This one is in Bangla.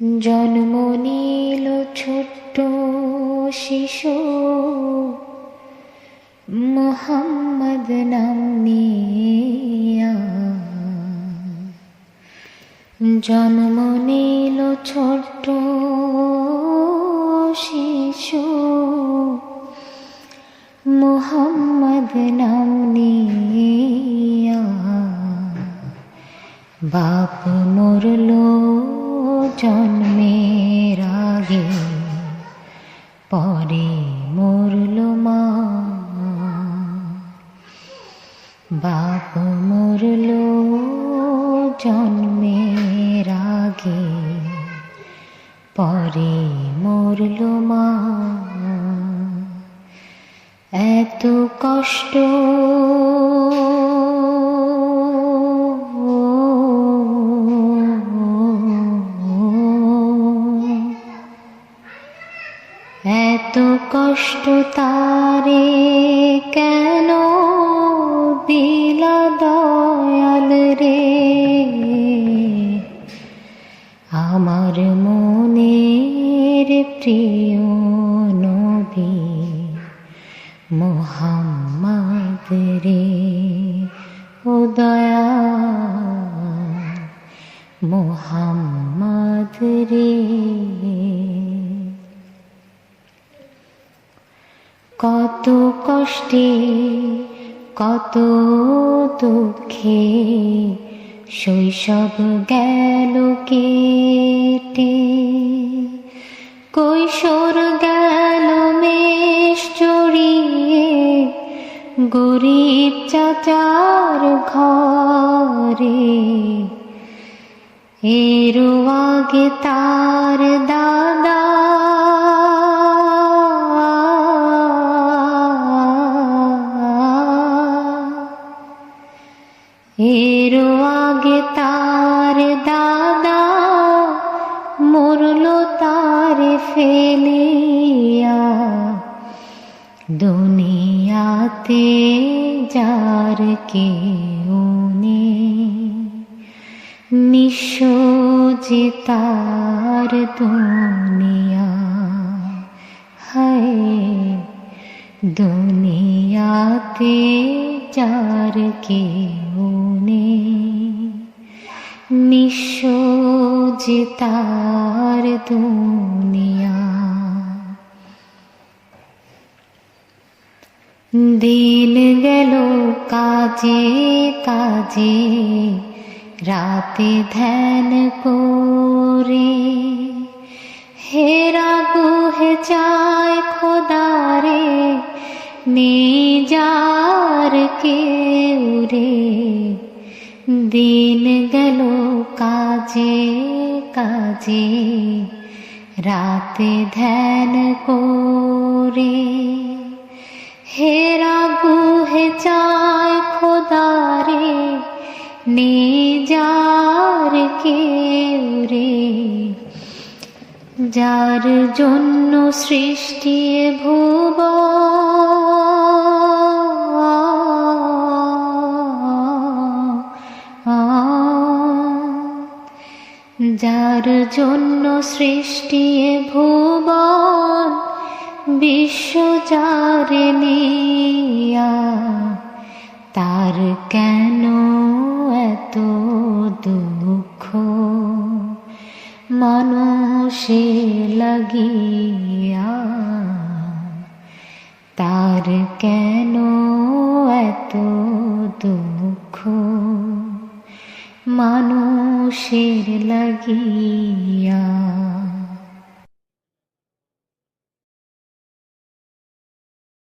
জন্ম নিল ছোট্ট শিশু, মোহাম্মদ নাম জন্ম নিল ছোট্ট শিশু, মোহাম্মদ নাম নিয়া বাপ মরলো জন্মের আগে পরে মরলো মা। বাপ মরলো জন্মের আগে পরে মরলো মা। এত কষ্ট কষ্ট তারে কেন দিলা দয়াল রে? আমার মনের প্রিয় নবী মোহাম্মদ রে, ও দয়া মোহাম্মদ রে। কত কষ্টে, কত দুঃখে শৈশব গেল কেটে। কৈশোর গেল মেষ চড়িয়ে গরিব চাচার ঘরে। এরও আগে তার দাদা এরও আগে তার দাদা মরলো তার ফেলিয়া। দুনিয়াতে যার কেউ নেই নিঃস্ব যে তার দুনিয়া। হায়, দুনিয়াতে যার কেউ নেই নিঃস্ব যে দুনিয়া। দিন গেল কাজে কাজে, রাতে ধ্যান করে। হেরা গুহে চায় খোদারে নিজার কেউ রে। দিন গেল কাজে কাজে, রাতে ধ্যান করে। হেরা গুহে চায় খোদারে, নিজার কেউ রে। যার জন্য সৃষ্টি ভুব যার জন্য সৃষ্টি ভুবন, বিশ্ব যারে তার কেন এত দুঃখ? মানুষে লাগিয়া, তার কেন এত দুঃখ? शेर लगिया